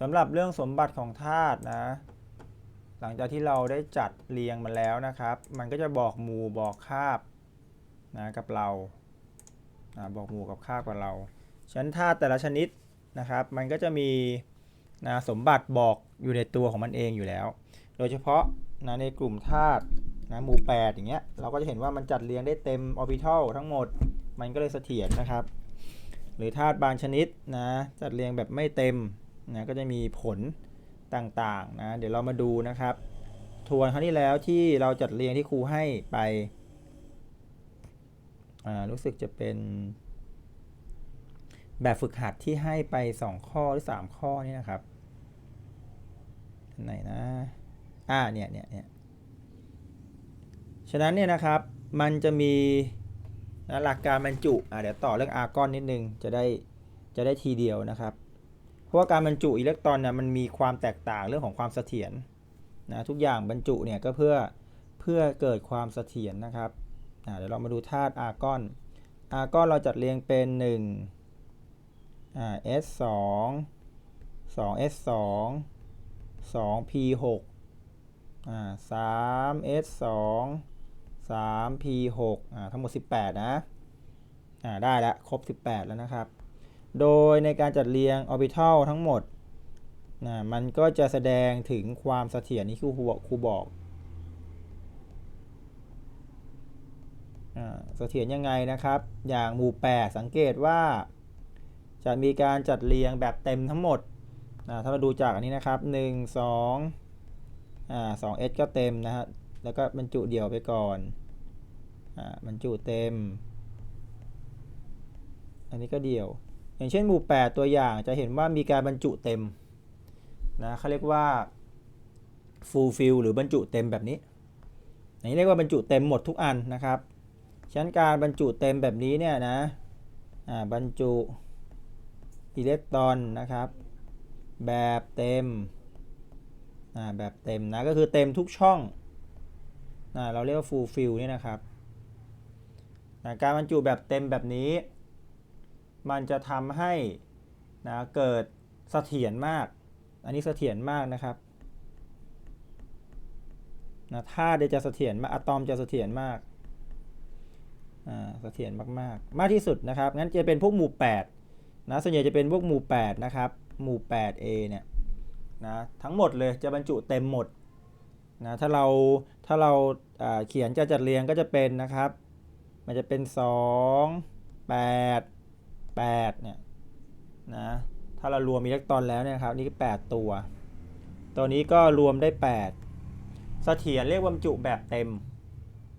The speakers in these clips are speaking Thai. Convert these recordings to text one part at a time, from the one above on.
สำหรับเรื่องสมบัติของธาตุนะ หลังจากที่เราได้จัดเรียงมันแล้วนะครับ มันก็จะบอกหมู่บอกคาบนะกับเรานะบอกหมู่กับคาบกับเราฉะนันธาตุแต่ละชนิดนะครับ มันก็จะมีนะสมบัติบอกอยู่ในตัวของมันเองอยู่แล้ว โดยเฉพาะนะในกลุ่มธาตุนะหมู่ 8 อย่างเงี้ย เราก็จะเห็นว่ามันจัดเรียงได้เต็มออร์บิทัลทั้งหมด มันก็เลยเสถียรนะครับ หรือธาตุบางชนิดนะ จัดเรียงแบบไม่เต็ม นะก็จะมีผลต่างๆนะเดี๋ยวเรามาดูนะครับ ทวนครั้งที่แล้วที่เราจัดเรียงที่ครูให้ไปรู้สึกจะเป็น แบบฝึกหัดที่ให้ไป 2 ข้อหรือ 3 ข้อนี่นะครับไหนนะอ่าเนี่ยเนี่ยเนี่ยฉะนั้นเนี่ยนะครับมันจะมีนะหลักการบรรจุอ่าเดี๋ยวต่อเรื่องอาร์กอนนิดนึงจะได้จะได้ทีเดียวนะครับ ราะว่าการบรรจุอิเล็กตรอนเนี่ยมันมีความแตกต่างเรื่องของความเสถียรนะทุกอย่างบรรจุเนี่ยก็เพื่อเพื่อเกิดความเสถียรนะครับเดี๋ยวเรามาดูธาตุอาร์กอน อาร์กอนเราจัดเรียงเป็น1อ่า S 2 2 S 2 2 P 6 อ่า3 S 2 3 P 6 อ่าทั้งหมด 18 นะอ่าได้แล้วครบ 18 แล้วนะครับ โดยในการจัดเรียงออร์บิทัลทั้งหมดนะมันก็จะแสดงถึงความเสถียรนี่คือครูบอกครูบอกเสถียรยังไงนะครับ อย่างหมู่ 8 สังเกตว่า จะมีการจัดเรียงแบบเต็มทั้งหมดนะถ้าเราดูจากอันนี้นะครับ 1 2อ่า2 S ก็เต็มนะฮะ แล้วก็บรรจุเดี่ยวไปก่อนอ่าบรรจุเต็ม อันนี้ก็เดี่ยว อย่างเช่นหมู่ 8 ตัวอย่างจะเห็นว่ามีการบรรจุเต็มนะเขาเรียกว่า full fill หรือบรรจุเต็มแบบนี้อันนี้เรียกว่าบรรจุเต็มหมดทุกอันนะครับฉะนั้นการบรรจุเต็มแบบนี้เนี่ยนะบรรจุอิเล็กตรอนนะครับ แบบเต็มแบบเต็มนะก็คือเต็มทุกช่องเราเรียกว่า full fill เนี่ยนะครับการบรรจุแบบเต็มแบบนี้ มันจะทำให้นะเกิดเสถียรมาก อันนี้เสถียรมากนะครับนะธาตุจะเสถียรมากอะตอมจะเสถียรมากอ่าเสถียรมากๆ มากที่สุดนะครับ งั้นจะเป็นพวกหมู่8นะส่วนใหญ่จะเป็นพวกหมู่8นะครับ หมู่ 8A เนี่ยนะทั้งหมดเลยจะบรรจุเต็มหมดนะถ้าเราถ้าเราอ่าเขียนจะจัดเรียงก็จะเป็นนะครับ มันจะเป็น 2 8 8เนี่ยนะถ้าเรารวมอิเล็กตรอนแล้วเนี่ยครับนี่8ตัว ตัวนี้ก็รวมได้ 8 เสถียรเรียกว่าบรรจุแบบเต็ม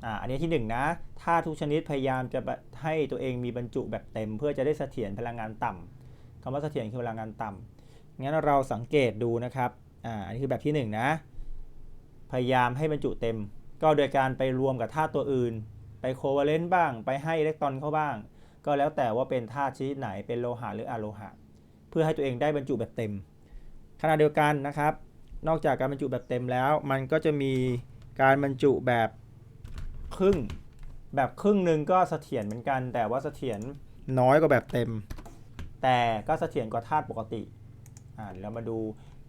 อ่าอันนี้ที่1นะถ้าทุกชนิดพยายามจะให้ตัวเองมีบรรจุแบบเต็ม เพื่อจะได้เสถียรพลังงานต่ำคำว่าเสถียรคือพลังงานต่ำงั้นเราสังเกตดูนะครับอ่าอันนี้คือแบบที่1นะพยายามให้บรรจุเต็ม ก็โดยการไปรวมกับธาตุตัวอื่น ไปโคเวเลนต์บ้าง ไปให้อิเล็กตรอนเข้าบ้าง ก็แล้วแต่ว่าเป็นธาตุชนิดไหนเป็นโลหะหรืออะโลหะ เพื่อให้ตัวเองได้บรรจุแบบเต็ม ขณะเดียวกันนะครับ นอกจากการบรรจุแบบเต็มแล้ว มันก็จะมีการบรรจุแบบครึ่ง แบบครึ่งหนึ่งก็เสถียรเหมือนกัน แต่ว่าเสถียรน้อยกว่าแบบเต็ม แต่ก็เสถียรกว่าธาตุปกติอ่าเรามาดู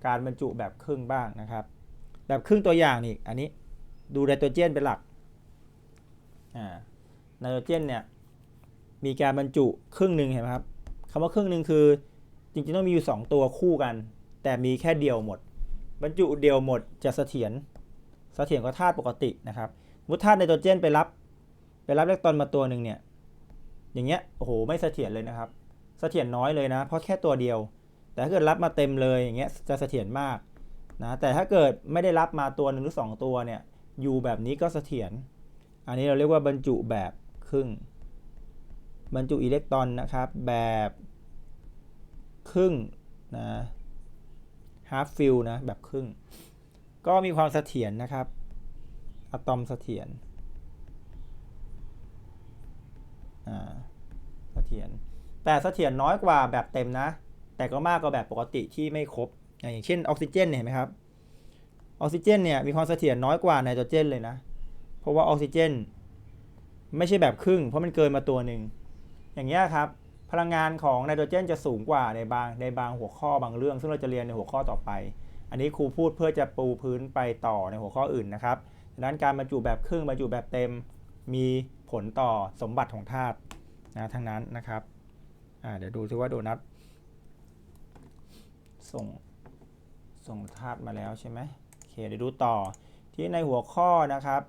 การบรรจุแบบครึ่งบ้างนะครับ แบบครึ่งตัวอย่างนี่อันนี้ดูไนโตรเจนเป็นหลักอ่าไนโตรเจนเนี่ย มีการบรรจุครึ่งหนึ่งเห็นไหมครับคำว่าครึ่งหนึ่งคือ จริงๆต้องมีอยู่ 2 ตัวคู่กัน แต่มีแค่เดียวหมด บรรจุเดียวหมดจะเสถียรเสถียรกว่าธาตุปกตินะครับมุดธาตุไนโตรเจนไปรับ ไปรับอิเล็กตรอนมาตัวหนึ่งเนี่ยอย่างเงี้ยโอ้โหไม่เสถียรเลยนะครับเสถียรน้อยเลยนะ เพราะแค่ตัวเดียว แต่ถ้าเกิดรับมาเต็มเลยอย่างเงี้ยจะเสถียรมากนะแต่ถ้าเกิดไม่ได้รับมาตัวหนึ่งหรือสองตัวเนี่ยอยู่แบบนี้ก็เสถียรอันนี้เราเรียกว่าบรรจุแบบครึ่ง บรรจุอิเล็กตรอนนะครับแบบครึ่งนะ half fill นะแบบครึ่ง ก็มีความเสถียรนะครับอะตอมเสถียรอ่าเสถียรแต่เสถียรน้อยกว่าแบบเต็มนะ แต่ก็มากกว่าแบบปกติที่ไม่ครบ อย่างเช่นออกซิเจนเห็นไหมครับออกซิเจนเนี่ยมีความเสถียรน้อยกว่าไนโตรเจนเลยนะ เพราะว่าออกซิเจน ไม่ใช่แบบครึ่ง เพราะมันเกินมาตัวหนึ่ง อย่างเงี้ยครับพลังงานของไนโตรเจนจะสูงกว่าในบางในบางหัวข้อบางเรื่อง ซึ่งเราจะเรียนในหัวข้อต่อไป อันนี้ครูพูดเพื่อจะปูพื้นไปต่อในหัวข้ออื่นนะครับดังนั้นการบรรจุแบบครึ่งบรรจุแบบเต็มมีผลต่อสมบัติของธาตุนะทั้งนั้นนะครับเดี๋ยวดูซิว่าโดนัทส่งส่งธาตุมาแล้วใช่ไหมโอเคเดี๋ยวดูต่อที่ในหัวข้อนะครับ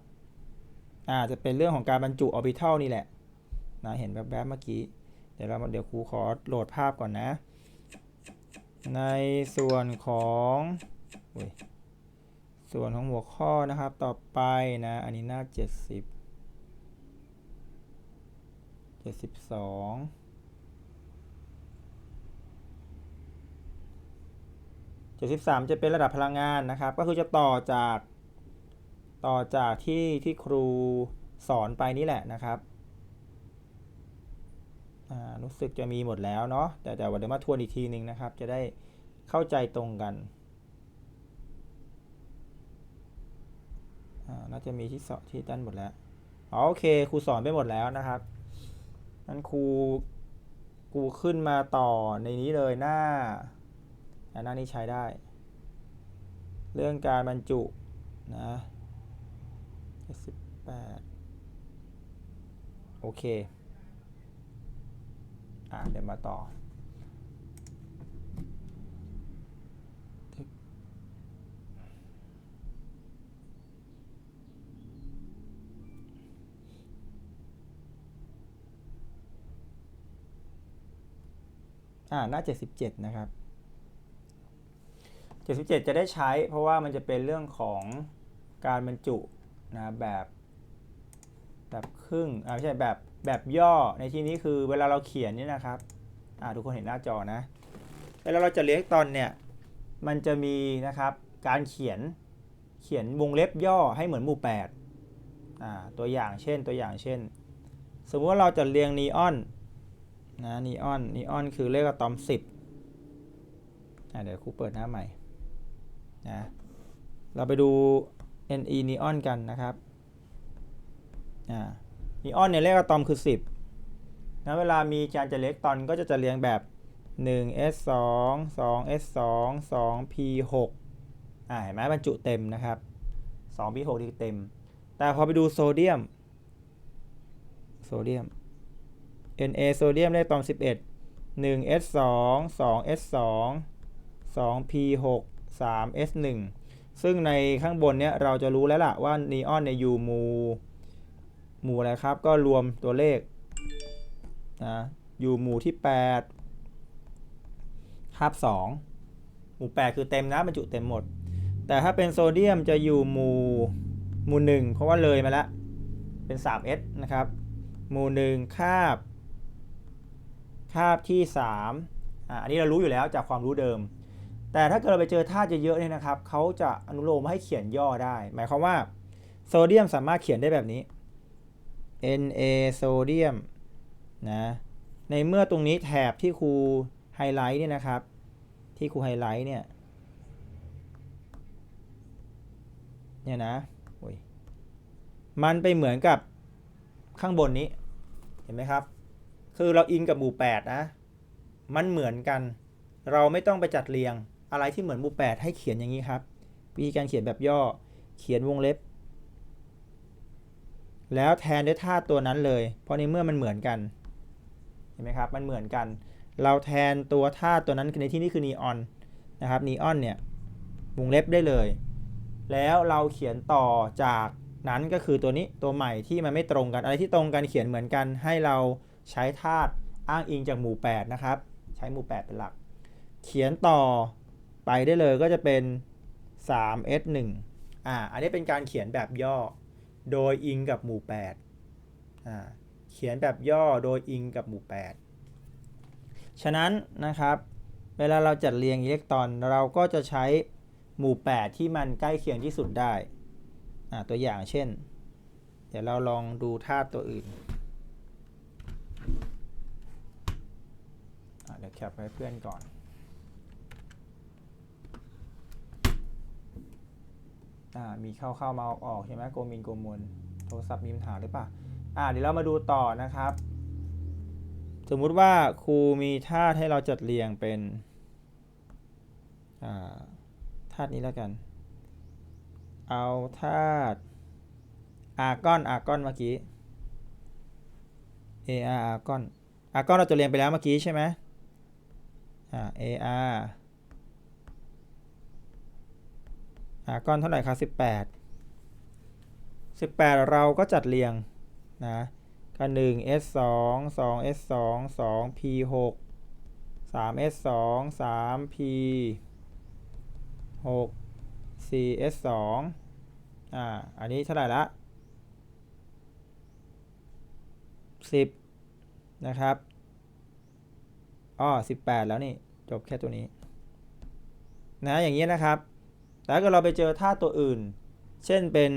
อ่าจะเป็นเรื่องของการบรรจุออร์บิทัลนี่แหละ นะเห็นแบบๆเมื่อกี้ เดี๋ยวเราเดี๋ยวครูขอโหลดภาพก่อนนะ ในส่วนของส่วนของหัวข้อนะครับต่อไปนะอันนี้หน้า 70 72 73จะเป็นระดับพลังงานนะครับ ก็คือจะต่อจากต่อจากที่ที่ครูสอนไปนี่แหละนะครับ รู้สึกจะมีหมดแล้วเนาะแต่แต่ว่าเดี๋ยวมาทวนอีกทีหนึ่งนะครับ จะได้เข้าใจตรงกันน่าจะมีที่สอนที่ด้านหมดแล้วโอเคครูสอนไปหมดแล้วนะครับนั้นครูครูขึ้นมาต่อในนี้เลยหน้าอ่าหน้านี้ใช้ได้ เรื่องการบรรจุนะ78โอเค อะเดี๋ยวมาต่ออ่าหน้า 77 นะครับ 77 จะได้ใช้เพราะว่ามันจะเป็นเรื่องของการบรรจุนะแบบแบบครึ่งอ่าไม่ใช่แบบ แบบย่อในที่นี้คือเวลาเราเขียนนี่นะครับอ่าทุกคนเห็นหน้าจอนะ เวลาเราจะเรียกตอนเนี่ยมันจะมีนะครับการเขียนเขียนวงเล็บย่อให้เหมือนหมู่8อ่าตัวอย่างเช่นตัวอย่างเช่น สมมติว่าเราจะเรียงนีออนนะนีออนนีออนคือเลขอะตอม 10อ่าเดี๋ยวครูเปิดหน้าใหม่นะเราไปดู Ne นีออนกันนะครับอ่า นีออนเนี่ยเลขอะตอมคือ 10นะเวลามีการจะเล็กตอนก็จะจะเรียงแบบ 1 s 2 2 s 2 2 p 6อ่าเห็นไหมบรรจุเต็มนะครับ 2 p 6ที่เต็ม แต่พอไปดูโซเดียม โซเดียม Na โซเดียมเลขตอม 11 1 s 2 2 s 2 2 p 6 3 s 1ซึ่งในข้างบนเนี้ยเราจะรู้แล้วล่ะว่านีออนเนี่ยอยู่ หมู่อะไรครับ ก็รวมตัวเลขนะอยู่หมู่ที่8คาบ2หมู่ 8 คือเต็มนะบรรจุเต็มหมด แต่ถ้าเป็นโซเดียมจะอยู่หมู่หมู่1เพราะว่าเลยมาแล้วเป็น 3s นะครับ หมู่ 1 คาบ คาบที่3อ่าอันนี้เรารู้อยู่แล้วจากความรู้เดิม แต่ถ้าเกิดเราไปเจอธาตุเยอะๆเนี่ยนะครับเขาจะอนุโลมให้เขียนย่อได้ หมายความว่าโซเดียมสามารถเขียนได้แบบนี้ Na โซเดียมนะในเมื่อตรงนี้แถบที่ครูไฮไลท์เนี่ยนะครับ ที่ครูไฮไลท์เนี่ยเนี่ยนะโอ้ยมันไปเหมือนกับข้างบนนี้ เห็นไหมครับ คือเราอินกับหมู่8นะ มันเหมือนกัน เราไม่ต้องไปจัดเรียง อะไรที่เหมือนหมู่8ให้เขียนอย่างนี้ครับ วิธีการเขียนแบบย่อ เขียนวงเล็บ แล้วแทนด้วยธาตุตัวนั้นเลย เพราะในเมื่อมันเหมือนกัน เห็นไหมครับ มันเหมือนกัน เราแทนตัวธาตุตัวนั้นในที่นี้คือนีออนนะครับนีออนเนี่ยวงเล็บได้เลย แล้วเราเขียนต่อจากนั้นก็คือตัวนี้ตัวใหม่ที่มันไม่ตรงกัน อะไรที่ตรงกันเขียนเหมือนกัน ให้เราใช้ธาตุอ้างอิงจากหมู่ 8 นะครับ ใช้หมู่ 8 เป็นหลัก เขียนต่อไปได้เลยก็จะเป็น 3s1 อ่า อันนี้เป็นการเขียนแบบย่อ โดยอิงกับหมู่8อ่าเขียนแบบย่อโดยอิงกับหมู่ 8 ฉะนั้นนะครับ เวลาเราจัดเรียงอิเล็กตรอนเราก็จะใช้หมู่ 8 ที่มันใกล้เคียงที่สุดได้อ่าตัวอย่างเช่น เดี๋ยวเราลองดูธาตุตัวอื่น เดี๋ยวแคปไว้เพื่อนก่อน อ่า มีเข้าเข้ามาออกออกใช่ไหมโกมินโกมลโทรศัพท์มีปัญหาหรือเปล่าอ่าเดี๋ยวเรามาดูต่อนะครับ สมมุติว่าครูมีธาตุให้เราจัดเรียงเป็นธาตุนี้แล้วกัน เอาธาตุอาร์กอนอาร์กอนเมื่อกี้ AR อาร์กอนอาร์กอนเราจะเรียงไปแล้วเมื่อกี้ใช่ไหมอ่า AR อาร์กอนเท่าไหร่ครับสิบแปดสิบแปดเราก็จัดเรียงนะก็หนึ่ง S สองสอง S สองสอง P หกสาม S สองสาม P หกสี่ S สองอ่าอันนี้เท่าไหร่ละสิบนะครับอ้อสิบแปดแล้วนี่ จบแค่ตัวนี้ นะ อย่างนี้นะครับ แต่ถ้าเกิดเราไปเจอธาตุตัวอื่น เช่นเป็น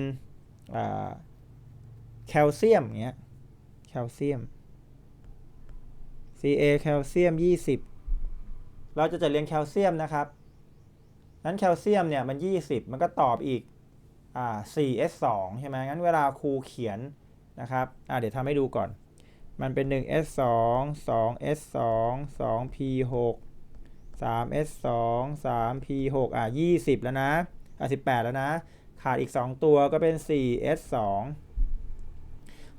แคลเซียมอย่างเงี้ย แคลเซียม Ca แคลเซียม 20 เราจะจัดเรียงแคลเซียมนะครับ นั้นแคลเซียมเนี่ยมัน 20 มันก็ตอบอีกอ่า 4s2 ใช่ไหมงั้นเวลาครูเขียนนะครับอ่าเดี๋ยวทำให้ดูก่อน มันเป็น 1s2 2s2 2p6 3s2 3p6 อะ20 แล้วนะ อะ 18 แล้วนะ ขาดอีก 2 ตัวก็เป็น 4s2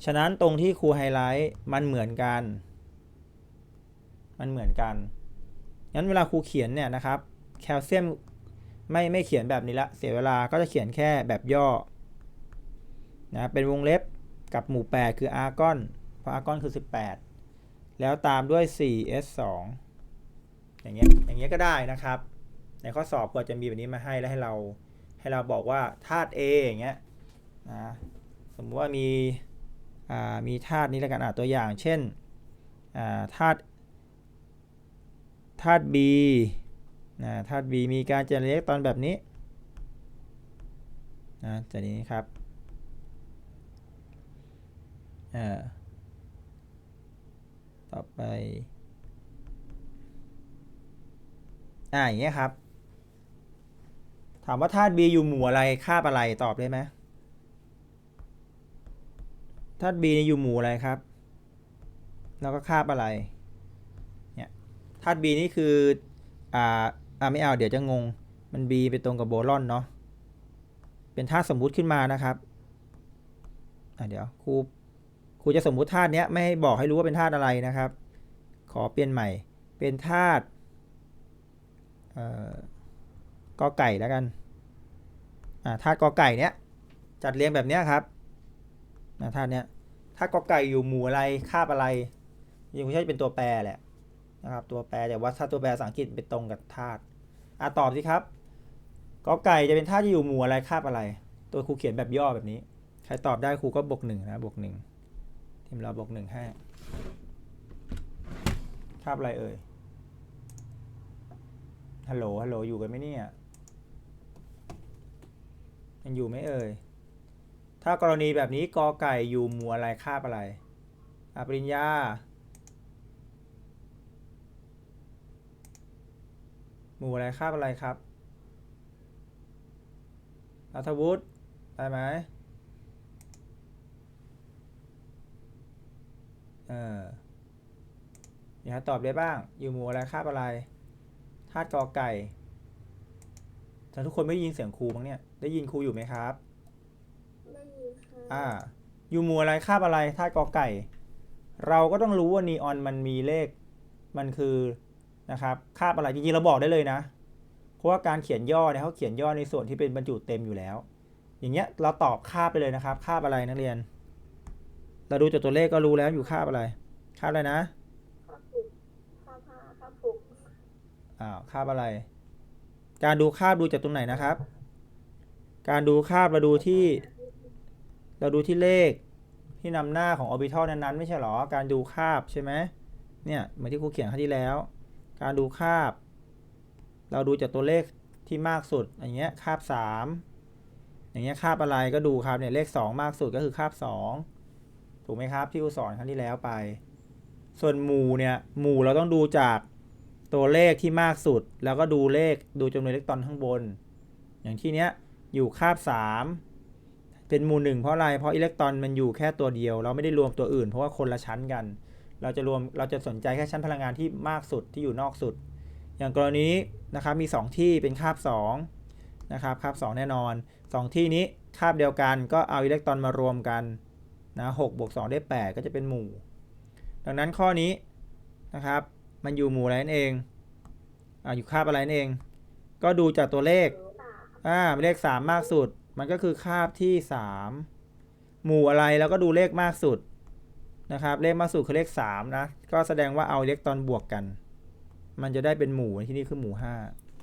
ฉะนั้นตรงที่ครูไฮไลท์มันเหมือนกัน มันเหมือนกัน งั้นเวลาครูเขียนเนี่ยนะครับ แคลเซียมไม่ไม่เขียนแบบนี้ละ เสียเวลาก็จะเขียนแค่แบบย่อ นะ เป็นวงเล็บกับหมู่ 8 คืออาร์กอน เพราะอาร์กอนคือ 18 แล้วตามด้วย 4s2 อย่างเงี้ยอย่างเงี้ยก็ได้นะครับ ในข้อสอบก็จะมีแบบนี้มาให้แล้วให้เราให้เราบอกว่าธาตุ A อย่างเงี้ยนะสมมติว่ามีอ่ามีธาตุนี้แล้วกันอ่าตัวอย่าง เช่นอ่าธาตุธาตุ B นะธาตุ B มีการเจนเล็กตอนแบบนี้นะจะนี้ครับอ่าต่อไป อ่าอย่างเงี้ยครับ ถามว่าธาตุ B อยู่หมู่อะไรคาบอะไรตอบได้ไหมธาตุ B นี่อยู่หมู่อะไรครับ แล้วก็คาบอะไร เนี่ยธาตุ B นี่คือ อ่าอ่าไม่เอาเดี๋ยวจะงง มัน B ไปตรงกับโบรอนเนาะ เป็นธาตุสมมุติขึ้นมานะครับอ่าเดี๋ยวครูครูจะสมมุติธาตุเนี้ยไม่ให้บอกให้รู้ว่าเป็นธาตุอะไรนะครับ ขอเปลี่ยนใหม่ เป็นธาตุ กอไก่แล้วกันอ่าธาตุกอไก่เนี้ยจัดเรียงแบบเนี้ยครับนะธาตุเนี้ยธาตุกอไก่อยู่หมู่อะไรคาบอะไรยังไม่ใช่เป็นตัวแปรแหละนะครับตัวแปรแต่ว่าถ้าตัวแปรภาษาอังกฤษไปตรงกับธาตุอะตอบสิครับกอไก่จะเป็นธาตุที่อยู่หมู่อะไรคาบอะไร ตัวครูเขียนแบบย่อแบบนี้ ใครตอบได้ครูก็บวกหนึ่งนะบวกหนึ่งทีมเราบวกหนึ่งให้คาบอะไรเอ่ย ฮัลโหล ฮัลโหล อยู่กันไหมเนี่ย ยังอยู่ไหมเอ่ย ถ้ากรณีแบบนี้กอไก่อยู่หมู่อะไรคาบอะไรอะปริญญา หมู่อะไรคาบอะไรครับรัฐวุฒิได้ไหมเอออย่าตอบได้บ้าง อยู่หมู่อะไรคาบอะไร ธาตุกอไก่แต่ทุกคนไม่ได้ยินเสียงครูบ้างเนี่ย ได้ยินครูอยู่ไหมครับได้ยินค่ะอ่า อยู่หมู่อะไรคาบอะไรธาตุกอไก่ เราก็ต้องรู้ว่านีออนมันมีเลข มันคือนะครับคาบอะไรจริงๆเราบอกได้เลยนะ เพราะว่าการเขียนย่อเนี่ยเขาเขียนย่อในส่วนที่เป็นบรรจุเต็มอยู่แล้ว อย่างเงี้ยเราตอบคาบไปเลยนะครับคาบอะไรนักเรียน เราดูจากตัวเลขก็รู้แล้วอยู่คาบอะไรคาบอะไรนะ ข้าผูกข้าผ้าข้าผูก อ้าวคาบอะไร การดูคาบดูจากตรงไหนนะครับ การดูคาบเราดูที่ เราดูที่เลขที่นำหน้าของออร์บิทัลนั้นๆไม่ใช่หรอ การดูคาบใช่ไหมเนี่ยเหมือนที่ครูเขียนครั้งที่แล้ว การดูคาบ เราดูจากตัวเลขที่มากสุดอย่างเงี้ยคาบสามอย่างเงี้ยคาบอะไรก็ดูครับเนี่ยเลขสองมากสุดก็คือคาบสองถูกไหมครับที่ครูสอนครั้งที่แล้วไป ส่วนหมู่เนี่ยหมู่เราต้องดูจาก ตัวเลขที่มากสุด แล้วก็ดูเลขดูจำนวนอิเล็กตรอนข้างบน อย่างที่เนี้ยอยู่คาบสามเป็นหมู่หนึ่งเพราะอะไร เพราะอิเล็กตรอนมันอยู่แค่ตัวเดียว เราไม่ได้รวมตัวอื่น เพราะว่าคนละชั้นกัน เราจะรวมเราจะสนใจแค่ชั้นพลังงานที่มากสุดที่อยู่นอกสุด อย่างกรณีนะครับมี 2 ที่เป็นคาบ2นะครับคาบ 2 แน่นอน 2 ที่นี้คาบเดียวกันก็เอาอิเล็กตรอนมารวมกันนะ6บวก2ได้ 8 ก็จะเป็นหมู่ ดังนั้นข้อนี้นะครับ มันอยู่หมู่อะไรนั่นเองอ่าอยู่คาบอะไรนั่นเอง ก็ดูจากตัวเลขหรือเปล่าอ่าเลข3มากสุด มันก็คือคาบที่3หมู่อะไรแล้วก็ดูเลขมากสุดนะครับ เลขมากสุดคือเลข3นะ ก็แสดงว่าเอาอิเล็กตรอนบวกกัน มันจะได้เป็นหมู่ที่นี่คือหมู่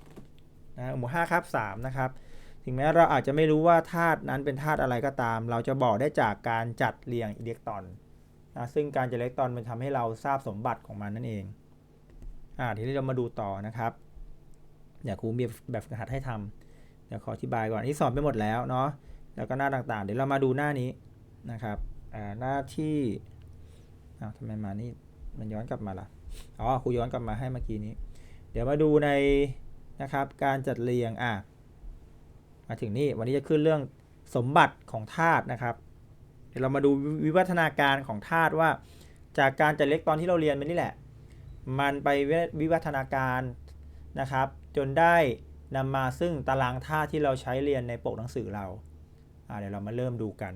5นะหมู่5คาบ3นะครับถึงแม้เราอาจจะไม่รู้ว่าธาตุนั้นเป็นธาตุอะไรก็ตาม เราจะบอกได้จากการจัดเรียงอิเล็กตรอนนะซึ่งการจัดอิเล็กตรอนมันทำให้เราทราบสมบัติของมันนั่นเอง อ่าทีนี้เรามาดูต่อนะครับเดี๋ยวครูมีแบบฝึกหัดให้ทำเดี๋ยวขออธิบายก่อนอันนี่สอนไปหมดแล้วเนาะแล้วก็หน้าต่างๆ เดี๋ยวเรามาดูหน้านี้นะครับอ่าหน้าที่อ้าวทำไมมานี่มันย้อนกลับมาล่ะอ๋อครูย้อนกลับมาให้เมื่อกี้นี้ เดี๋ยวมาดูในนะครับการจัดเรียงอะมาถึงนี่วันนี้จะขึ้นเรื่องสมบัติของธาตุนะครับ เดี๋ยวเรามาดูวิวัฒนาการของธาตุว่า จากการจัดเล็กตอนที่เราเรียนไปนี่แหละ มันไปวิวัฒนาการนะครับ จนได้นำมาซึ่งตารางธาตุที่เราใช้เรียนในปกหนังสือเราเดี๋ยวเรามาเริ่มดูกัน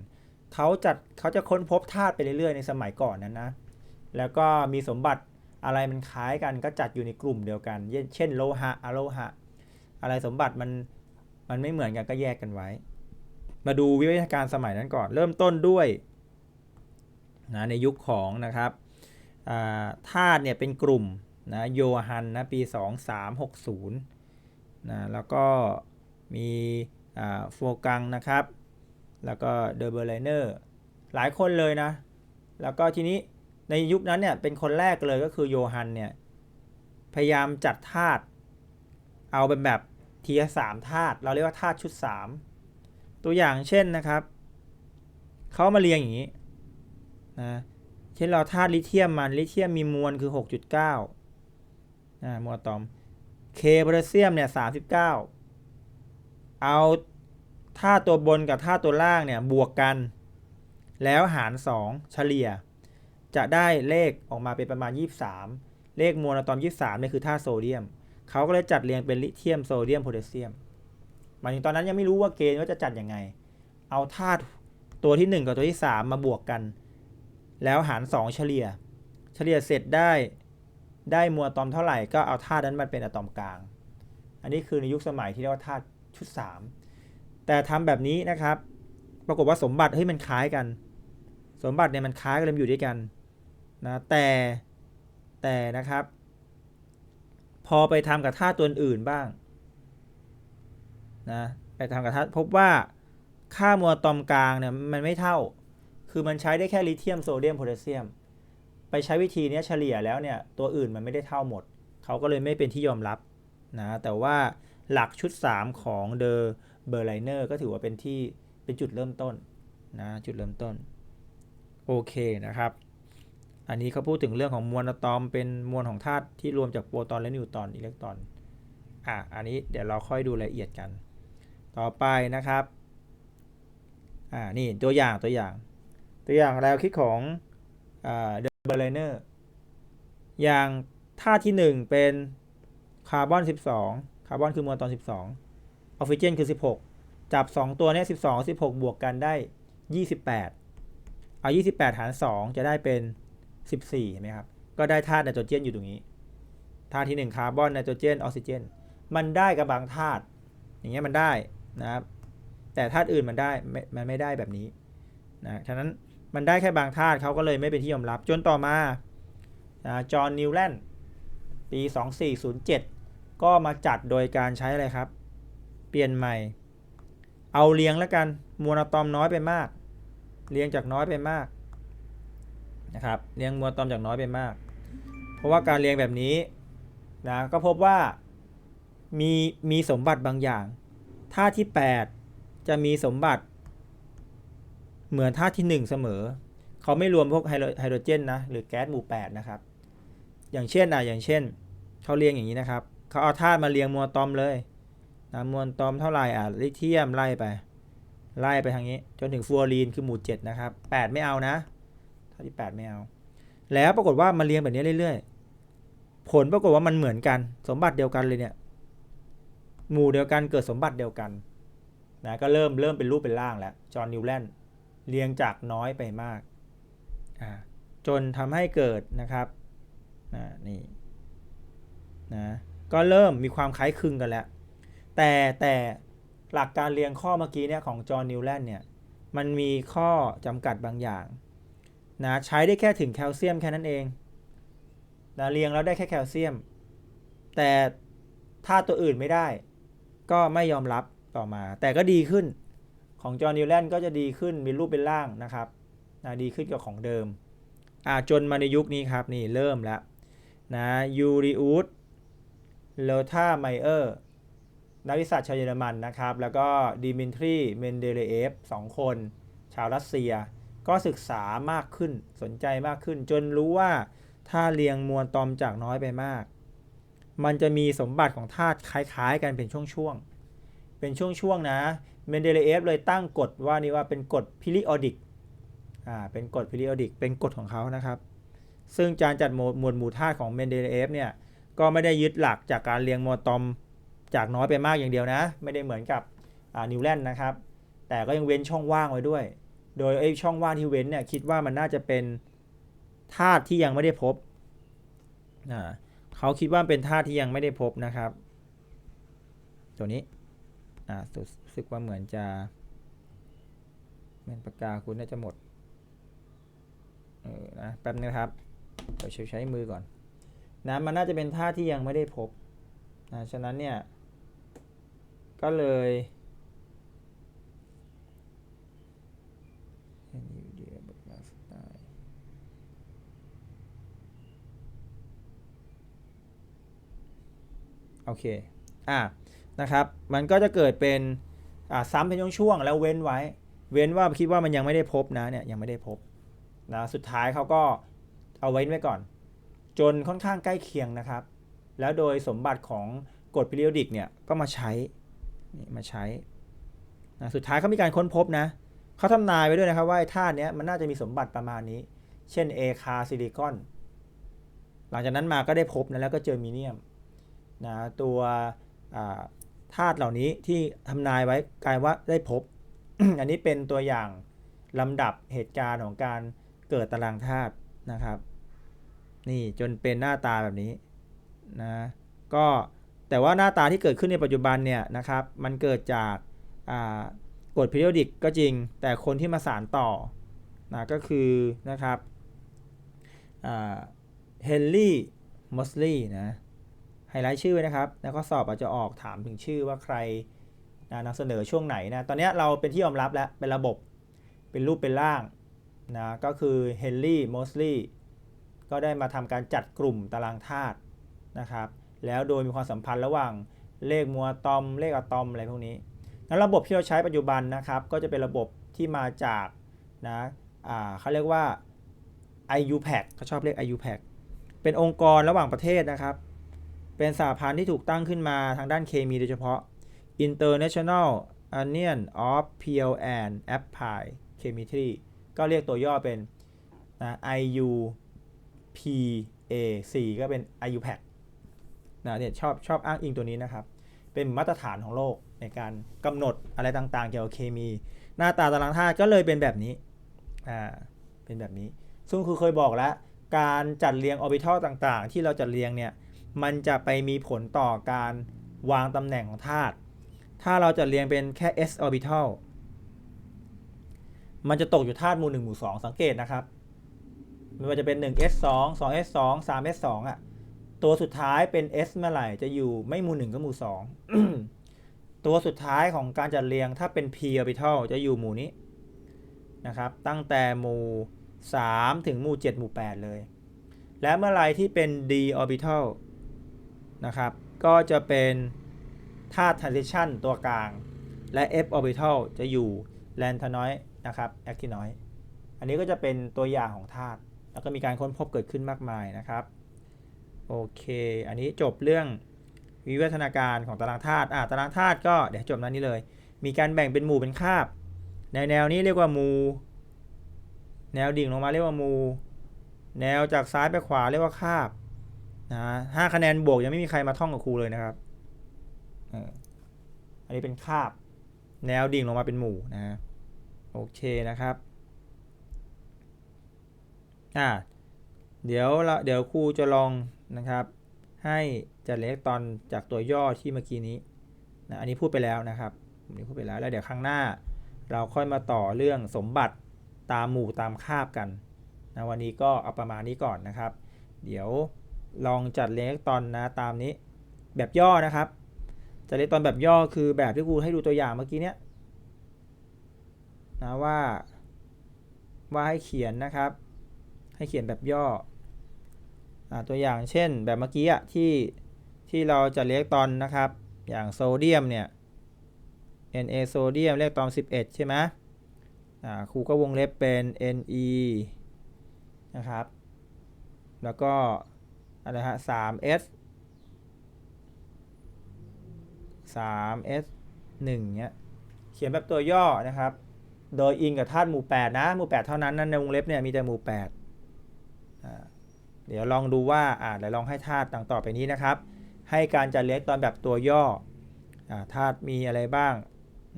เขาจัดเขาจะค้นพบธาตุไปเรื่อยๆในสมัยก่อนนั้นนะ แล้วก็มีสมบัติอะไรมันคล้ายกันก็จัดอยู่ในกลุ่มเดียวกัน เช่นโลหะอะโลหะ อะไรสมบัติมันมันไม่เหมือนกันก็แยกกันไว้ มาดูวิวัฒนาการสมัยนั้นก่อน เริ่มต้นด้วยนะในยุคของนะครับ ธาตุเนี่ยเป็นกลุ่มนะโยฮันนะปี 2360นะแล้วก็มีโฟกังนะครับ แล้วก็เดอร์เบอร์ไลเนอร์หลายคนเลยนะ แล้วก็ทีนี้ในยุคนั้นเนี่ยเป็นคนแรกเลยก็คือโยฮันเนี่ยพยายามจัดธาตุเอาเป็นแบบทีละสามธาตุเราเรียกว่าธาตุชุด 3 ตัวอย่างเช่นนะครับเขามาเรียงอย่างนี้นะ เช่นเราธาตุลิเธียมมันลิเธียมมีมวลคือ 6.9นะมวลอะตอมเคโพแทสเซียมเนี่ยสาเอาธาตุตัวบนกับธาตุตัวล่างเนี่ยบวกกัน แล้วหาร 2 เฉลี่ย จะได้เลขออกมาเป็นประมาณ 23 เลขมวลอะตอม 23เนี่ยคือธาตุโซเดียม เขาก็เลยจัดเรียงเป็นลิเธียมโซเดียมโพแทสเซียมหมายถึงตอนนั้นยังไม่รู้ว่าเกณฑ์ว่าจะจัดยังไง เอาธาตุตัวที่ 1 กับตัวที่ 3 มาบวกกัน แล้วหาร 2 เฉลี่ย เฉลี่ยเสร็จได้ได้มวลอะตอมเท่าไหร่ก็เอาธาตุนั้นมาเป็นอะตอมกลาง อันนี้คือในยุคสมัยที่เรียกว่าธาตุชุด 3 แต่ทำแบบนี้นะครับ ปรากฏว่าสมบัติเฮ้ยมันคล้ายกัน สมบัติเนี่ยมันคล้ายกันเลยอยู่ด้วยกันนะแต่แต่นะครับ พอไปทำกับธาตุตัวอื่นบ้างนะไปทำกับธาตุพบว่าค่ามวลอะตอมกลางเนี่ยมันไม่เท่า คือมันใช้ได้แค่ลิเธียมโซเดียมโพแทสเซียม ไปใช้วิธีนี้เฉลี่ยแล้วเนี่ย ตัวอื่นมันไม่ได้เท่าหมด เขาก็เลยไม่เป็นที่ยอมรับนะ แต่ว่าหลักชุด 3 ของเดอเบอร์ไลเนอร์ก็ถือว่าเป็นที่เป็นจุดเริ่มต้นนะจุดเริ่มต้น โอเคนะครับ อันนี้เขาพูดถึงเรื่องของมวลอะตอม เป็นมวลของธาตุที่รวมจากโปรตอนและนิวตรอนอิเล็กตรอนอะอันนี้เดี๋ยวเราค่อยดูรายละเอียดกัน ต่อไปนะครับอ่านี่ตัวอย่างตัวอย่าง ตัวอย่างแนวคิดของเดอเบอร์ไลเนอร์อย่างธาตุที่ 1 เป็นคาร์บอน 12 คาร์บอนคือมวลตอน 12ออกซิเจนคือ 16 จับ 2 ตัวเนี้ย12 16 บวกกันได้ 28 เอา 28 หาร 2 จะได้เป็น 14เห็นไหมครับ ก็ได้ธาตุไนโตรเจนอยู่ตรงนี้ ธาตุที่ 1 คาร์บอนไนโตรเจนออกซิเจน มันได้กับบางธาตุ อย่างเงี้ยมันได้นะครับ แต่ธาตุอื่นมันได้ มันไม่ได้แบบนี้นะ ฉะนั้น มันได้แค่บางธาตุเขาก็เลยไม่เป็นที่ยอมรับ จนต่อมาจอห์นนิวแลนด์ปี 2407 ก็มาจัดโดยการใช้อะไรครับ เปลี่ยนใหม่ เอาเรียงแล้วกันมวลอะตอมน้อยไปมาก เรียงจากน้อยไปมากนะครับเรียงมวลอะตอมจากน้อยไปมาก เพราะว่าการเรียงแบบนี้นะก็พบว่ามีมีสมบัติบางอย่างธาตุที่ 8 จะมีสมบัติ เหมือนธาตุที่ 1 เสมอ เขาไม่รวมพวกไฮโดรเจนนะ หรือแก๊สหมู่ 8 นะครับ อย่างเช่นอะอย่างเช่น เขาเรียงอย่างนี้นะครับ เขาเอาธาตุมาเรียงมวลตอมเลยนะมวลตอมเท่าไหร่อะลิเธียมไล่ไป ไล่ไปทางนี้ จนถึงฟูออรีนคือหมู่ 7 นะครับ 8 ไม่เอานะธาตุที่ 8 ไม่เอา แล้วปรากฏว่ามันเรียงแบบนี้เรื่อยๆ ผลปรากฏว่ามันเหมือนกัน สมบัติเดียวกันเลยเนี่ย หมู่เดียวกันเกิดสมบัติเดียวกันนะก็เริ่มเริ่มเป็นรูปเป็นร่างแล้ว จอห์นนิวแลนด์ เรียงจากน้อยไปมาก จนทำให้เกิดนะครับน,นี่นะก็เริ่มมีความคล้ายคลึงกันแล้ว แต่แต่หลักการเรียงข้อเมื่อกี้เนี่ยของจอห์นนิวแลนเนี่ยมันมีข้อจำกัดบางอย่างนะใช้ได้แค่ถึงแคลเซียมแค่นั้นเองนะเรียงแล้วได้แค่แคลเซียม แต่ถ้าตัวอื่นไม่ได้ ก็ไม่ยอมรับต่อมา แต่ก็ดีขึ้น ของจอห์นนิวแลนด์ก็จะดีขึ้นมีรูปเป็นร่างนะครับนะดีขึ้นกว่าของเดิมอ่าจนมาในยุคนี้ครับนี่เริ่มแล้วนะยูริอุสเลธาไมเออร์นักวิทยาศาสตร์ชาวเยอรมันนะครับ แล้วก็ดิมิทรีเมนเดเลเอฟสองคน ชาวรัสเซีย ก็ศึกษามากขึ้นสนใจมากขึ้น จนรู้ว่าถ้าเรียงมวลตอมจากน้อยไปมาก มันจะมีสมบัติของธาตุคล้ายๆ กันเป็นช่วงๆ เป็นช่วงๆนะ เมนเดเลเอฟเลยตั้งกฎว่านี่ว่าเป็นกฎพิริออดิกอ่าเป็นกฎพิริออดิกเป็นกฎของเขานะครับ ซึ่งการจัดหมวดหมวดหมู่ธาตุของเมนเดเลเอฟเนี่ยก็ไม่ได้ยึดหลักจากการเรียงมวลตอมจากน้อยไปมากอย่างเดียวนะ ไม่ได้เหมือนกับนิวแลนด์นะครับ แต่ก็ยังเว้นช่องว่างไว้ด้วย โดยไอ้ช่องว่างที่เว้นเนี่ยคิดว่ามันน่าจะเป็นธาตุที่ยังไม่ได้พบอ่าเขาคิดว่าเป็นธาตุที่ยังไม่ได้พบนะครับ ตัวนี้อ่า สึกว่าเหมือนจะเมนปากกาคุณน่าจะหมดเออนะแป๊บนึงครับเดี๋ยวใช้มือก่อนนะมันน่าจะเป็นธาที่ยังไม่ได้พบนะฉะนั้นเนี่ย ก็เลยโอเค อะ นะครับ มันก็จะเกิดเป็น อ่าซ้ำเป็นช่วงๆแล้วเว้นไว้ เว้นว่าคิดว่ามันยังไม่ได้พบนะเนี่ยยังไม่ได้พบนะสุดท้ายเขาก็เอาไว้ไว้ก่อน จนค่อนข้างใกล้เคียงนะครับ แล้วโดยสมบัติของกฎ periodic เนี่ยก็มาใช้มาใช้นะสุดท้ายเขามีการค้นพบนะเขาทำนายไว้ด้วยนะครับว่าธาตุเนี้ยมันน่าจะมีสมบัติประมาณนี้ เช่นเอคาซิลิคอนหลังจากนั้นมาก็ได้พบนะแล้วก็เจอมีเนียมนะตัว ธาตุเหล่านี้ที่ทำนายไว้กลายว่าได้พบ อันนี้เป็นตัวอย่างลำดับเหตุการณ์ของการเกิดตารางธาตุนะครับ นี่จนเป็นหน้าตาแบบนี้นะก็แต่ว่าหน้าตาที่เกิดขึ้นในปัจจุบันเนี่ยนะครับ มันเกิดจากกฎ periodic ก็จริง แต่คนที่มาสารต่อนะก็คือนะครับเฮนรี่มอสลีย์นะ ไฮไลท์ชื่อไว้นะครับ แล้วก็สอบอาจจะออกถามถึงชื่อว่าใครนะนำเสนอช่วงไหนนะ ตอนนี้เราเป็นที่ยอมรับแล้ว เป็นระบบ เป็นรูปเป็นร่างนะ ก็คือเฮนรี่มอสลีย์ก็ได้มาทำการจัดกลุ่มตารางธาตุนะครับ แล้วโดยมีความสัมพันธ์ระหว่างเลขมัวตอม เลขอะตอมอะไรพวกนี้นั้นระบบที่เราใช้ปัจจุบันนะครับ ก็จะเป็นระบบที่มาจากนะอ่าเขาเรียกว่า IUPAC เขาชอบเรียก IUPAC เป็นองค์กรระหว่างประเทศนะครับ เป็นสหพันธ์ที่ถูกตั้งขึ้นมาทางด้านเคมีโดยเฉพาะ International Union of Pure and Applied Chemistry ก็เรียกตัวย่อเป็นนะ IUPAC ก็เป็น IUPAC นะเนี่ยชอบชอบอ้างอิงตัวนี้นะครับ เป็นมาตรฐานของโลกในการกำหนดอะไรต่างๆ เกี่ยวกับเคมี หน้าตาตารางธาตุก็เลยเป็นแบบนี้อ่าเป็นแบบนี้ ซึ่งคือเคยบอกแล้ว การจัดเรียงออร์บิทัลต่างๆ ที่เราจัดเรียงเนี่ย มันจะไปมีผลต่อการวางตำแหน่งของธาตุถ้าเราจัดเรียงเป็นแค่ s orbital มันจะตกอยู่ธาตุหมู่1หมู่2 สังเกตนะครับไม่ว่าจะเป็น 1s2 2s2 3s2 อะ ตัวสุดท้ายเป็น S เมื่อไหร่จะอยู่ไม่หมู่หนึ่งก็หมู่สองตัวสุดท้ายของการจัดเรียงถ้าเป็น p orbital จะอยู่หมู่นี้นะครับ ตั้งแต่หมู่ 3 ถึงหมู่ 7 หมู่ 8 เลย และเมื่อไหร่ที่เป็น d orbital นะครับ ก็จะเป็นธาตุ transition ตัวกลาง และ f orbital จะอยู่ lanthanoid นะครับ actinoid อันนี้ก็จะเป็นตัวอย่างของธาตุแล้วก็มีการค้นพบเกิดขึ้นมากมายนะครับโอเค อันนี้จบเรื่องวิวัฒนาการของตารางธาตุอ่าตารางธาตุก็เดี๋ยวจบนั้นนี้เลย มีการแบ่งเป็นหมู่เป็นคาบในแนวนี้เรียกว่าหมู่ แนวดิ่งลงมาเรียกว่าหมู่ แนวจากซ้ายไปขวาเรียกว่าคาบ นะห้าคะแนนบวกยังไม่มีใครมาท่องกับครูเลยนะครับอันนี้เป็นคาบ แนวดิ่งลงมาเป็นหมู่นะฮะโอเคนะครับอ่าเดี๋ยวละเดี๋ยวครูจะลองนะครับ ให้จัดเล็กตอนจากตัวย่อที่เมื่อกี้นี้นะอันนี้พูดไปแล้วนะครับอันนี้พูดไปแล้วแล้วเดี๋ยวครั้งหน้า เราค่อยมาต่อเรื่องสมบัติตามหมู่ตามคาบกันนะวันนี้ก็เอาประมาณนี้ก่อนนะครับ เดี๋ยว ลองจัดเล็กตอนนะตามนี้แบบย่อนะครับ จัดเล็กตอนแบบย่อคือแบบที่ครูให้ดูตัวอย่างเมื่อกี้เนี้ยนะว่าว่าให้เขียนนะครับ ให้เขียนแบบย่ออาตัวอย่างเช่นแบบเมื่อกี้อะที่ที่เราจะเรียกตอนนะครับ อย่างโซเดียมเนี่ย Na โซเดียมเรียกตอน 11 ใช่ไหมครูก็วงเล็บเป็น Ne นะครับ แล้วก็ อะไรฮะ 3S 3S 1เนี้ยเขียนแบบตัวย่อนะครับ โดยอิงกับธาตุหมู่8นะหมู่8เท่านั้นนั่นในวงเล็บเนี่ยมีแต่หมู่8อ่าเดี๋ยวลองดูว่าอ่าเดี๋ยวลองให้ธาตุต่างต่อไปนี้นะครับ ให้การจัดเรียกตอนแบบตัวย่ออ่ธาตุมีอะไรบ้าง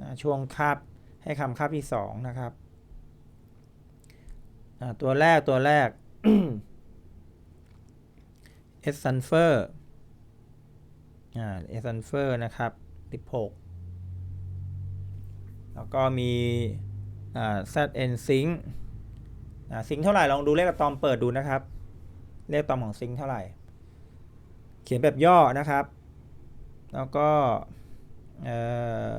นะช่วงคาบให้คำคาบที่2นะครับอ่าตัวแรกตัวแรก S sulfur อ่า S sulfur นะครับ 16 แล้วก็มีอ่า ZN zinc อ่าซิงเท่าไหร่ ลองดูเลขอะตอมเปิดดูนะครับ เลขอะตอมของซิงเท่าไหร่ เขียนแบบย่อนะครับ แล้วก็เอ่อ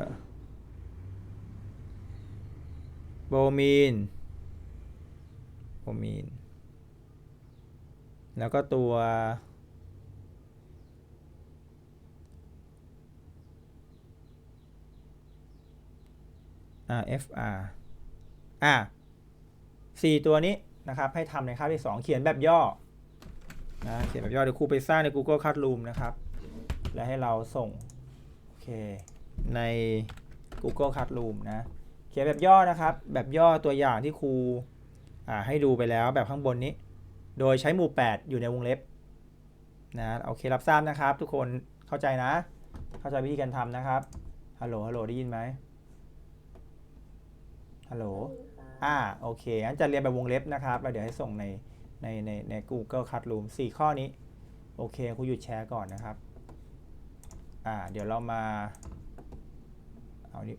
โบมีนโบมีน แล้วก็ตัว อ่า FR อ่าสี่ตัวนี้นะครับให้ทำในคาบที่ 2 เขียนแบบย่อนะเขียนแบบย่อเดี๋ยวครูไปสร้างใน Google Classroom นะครับ และให้เราส่ง โอเค ใน Google Classroom นะ เขียนแบบย่อนะครับ แบบย่อตัวอย่างที่ครูอ่าให้ดูไปแล้วแบบข้างบนนี้ โดยใช้หมู่ 8 อยู่ในวงเล็บนะโอเครับทราบนะครับ ทุกคนเข้าใจนะ เข้าใจวิธีการทำนะครับฮัลโหลฮัลโหลได้ยินไหม ฮัลโหล อ่า โอเค งั้นจะเรียนแบบวงเล็บนะครับแล้วเดี๋ยวให้ส่งใน ใน ใน ใน Google Classroom 4 ข้อนี้ โอเค ครูหยุดแชร์ก่อนนะครับ อ่า เดี๋ยวเรามา เอานี้